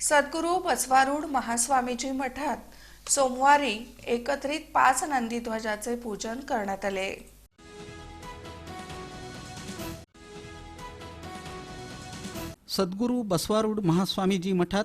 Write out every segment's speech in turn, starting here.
सद्गुरू बसवारूढ महास्वामीजी मठात सोमवारी एकत्रित पाच नंदीध्वजाचे पूजन करण्यात आले. सद्गुरू बसवारूढ महास्वामीजी मठात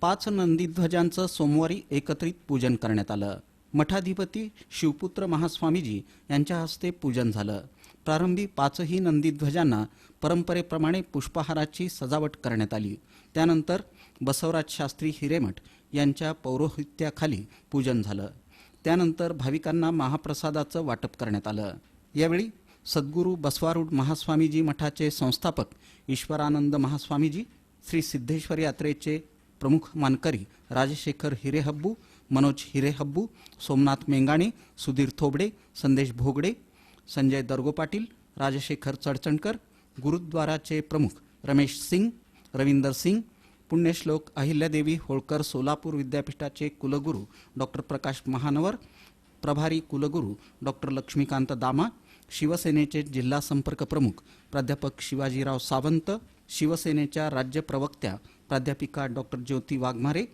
पाच नंदीध्वजांचं सोमवारी एकत्रित पूजन करण्यात आलं. मठाधिपती शिवपुत्र महास्वामीजी यांच्या हस्ते पूजन झालं. प्रारंभी पाचही नंदीध्वजांना परंपरेप्रमाणे पुष्पहाराची सजावट करण्यात आली. त्यानंतर बसवराज शास्त्री हिरेमठ यांच्या पौरोहित्याखाली पूजन झालं. त्यानंतर भाविकांना महाप्रसादाचं वाटप करण्यात आलं. यावेळी सद्गुरू बसवारूढ महास्वामीजी मठाचे संस्थापक ईश्वरानंद महास्वामीजी श्री सिद्धेश्वर यात्रेचे प्रमुख मानकरी राजशेखर हिरेहब्बू मनोज हिरेहब्बू सोमनाथ मेंगाणे सुधीर थोबडे संदेश भोगडे संजय दर्गो पाटील राजशेखर चडचणकर गुरुद्वाराचे प्रमुख रमेश सिंग रविंदर सिंग पुण्यश्लोक अहिल्यादेवी होळकर सोलापूर विद्यापीठाचे कुलगुरू डॉक्टर प्रकाश महानवर प्रभारी कुलगुरू डॉक्टर लक्ष्मीकांत दामा शिवसेनेचे जिल्हा संपर्क प्रमुख प्राध्यापक शिवाजीराव सावंत शिवसेनेच्या राज्य प्रवक्त्या प्राध्यापिका डॉक्टर ज्योती वाघमारे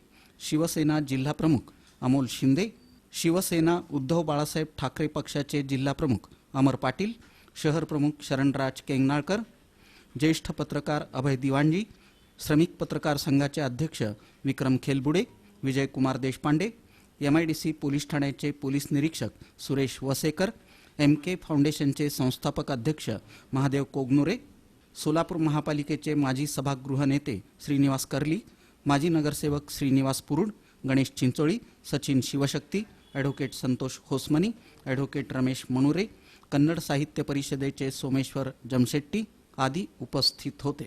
शिवसेना जिल्हा प्रमुख अमोल शिंदे शिवसेना उद्धव बाळासाहेब ठाकरे पक्षाचे जिल्हा प्रमुख अमर पाटील शहर प्रमुख शरणराज केंगनाळकर ज्येष्ठ पत्रकार अभय दिवाणजी श्रमिक पत्रकार संघाचे अध्यक्ष Vikram Khelbude Vijaykumar Deshpande M I D C police ठाण्याचे पोलीस निरीक्षक सुरेश वसेकर एम के फाउंडेशनचे संस्थापक अध्यक्ष महादेव कोगनुरे सोलापूर महापालिकेचे माजी सभागृह नेते श्रीनिवास कर्ली माजी नगरसेवक श्रीनिवास पुरुड गणेश चिंचोळी सचिन शिवशक्ती ॲडव्होकेट संतोष होसमनी ॲडव्होकेट रमेश मनुरे कन्नड साहित्य परिषदेचे सोमेश्वर जमशेट्टी आदी उपस्थित होते.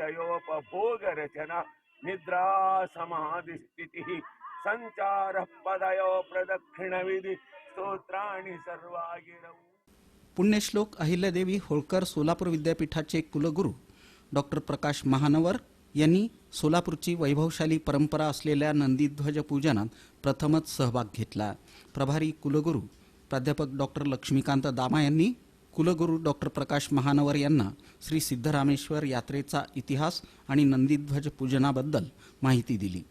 मूलेन सिद्धोदकेन स्नापयामि निद्रा समाधिस्थितिः। सञ्चारः पदयो प्रदक्षिणविधि। स्तोत्राणि सर्वागिरौ। पुण्यश्लोक अहिल्यादेवी होळकर सोलापूर विद्यापीठाचे कुलगुरू डॉक्टर प्रकाश महानवर यांनी सोलापूरची वैभवशाली परंपरा असलेल्या नंदीध्वज पूजनात प्रथमच सहभाग घेतला. प्रभारी कुलगुरू प्राध्यापक डॉक्टर लक्ष्मीकांत दामा यांनी कुलगुरू डॉक्टर प्रकाश महानवर यांना श्री सिद्धरामेश्वर यात्रेचा इतिहास आणि नंदीध्वज पूजनाबद्दल माहिती दिली.